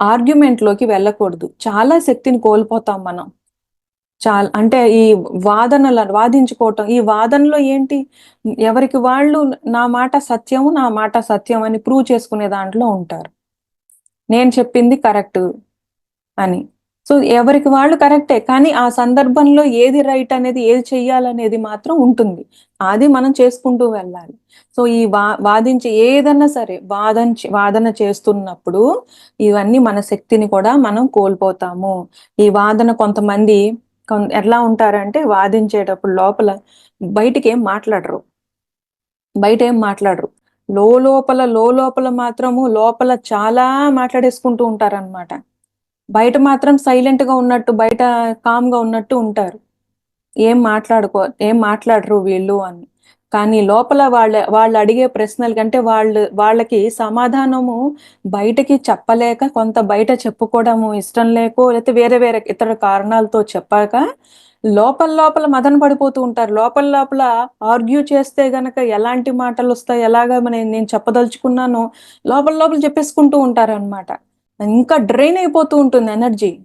ఆర్గ్యుమెంట్‌లోకి వెళ్ళకూడదు. చాలా శక్తిని కోల్పోతాం మనం. చాలా అంటే ఈ వాదనల వాదించుకోవటం. ఈ వాదనలో ఏంటి? ఎవరికి వాళ్ళు నా మాట సత్యం, నా మాట సత్యం అని ప్రూవ్ చేసుకునే దాంట్లో ఉంటారు. నేను చెప్పింది కరెక్ట్ అని. సో, ఎవరికి వాళ్ళు కరెక్టే. కానీ ఆ సందర్భంలో ఏది రైట్ అనేది, ఏది చెయ్యాలనేది మాత్రం ఉంటుంది. అది మనం చేసుకుంటూ వెళ్ళాలి. సో, ఈ వా వాదించే ఏదన్నా సరే వాదన వాదన చేస్తున్నప్పుడు ఇవన్నీ మన శక్తిని కూడా మనం కోల్పోతాము. ఈ వాదన కొంతమంది ఎలా ఉంటారంటే వాదించేటప్పుడు లోపల బయటికేం మాట్లాడరు. బయట ఏం మాట్లాడరు. లోపల లోలోపల మాత్రము లోపల చాలా మాట్లాడేసుకుంటూ ఉంటారనమాట. బయట మాత్రం సైలెంట్గా ఉన్నట్టు, బయట కామ్గా ఉన్నట్టు ఉంటారు. ఏం మాట్లాడుకో ఏం మాట్లాడరు వీళ్ళు అని. కానీ లోపల వాళ్ళ వాళ్ళు అడిగే ప్రశ్నల కంటే వాళ్ళు వాళ్ళకి సమాధానము బయటకి చెప్పలేక కొంత బయట చెప్పుకోవడము ఇష్టం లేకో, లేకపోతే వేరే వేరే ఇతర కారణాలతో చెప్పాక లోపల లోపల మదన పడిపోతూ ఉంటారు. లోపల లోపల ఆర్గ్యూ చేస్తే గనక ఎలాంటి మాటలొస్తాయి, ఎలాగా నేను చెప్పదలుచుకున్నానో లోపల లోపల చెప్పేసుకుంటూ ఉంటారనమాట. ఇంకా డ్రైన్ అయిపోతూ ఉంటుంది ఎనర్జీ.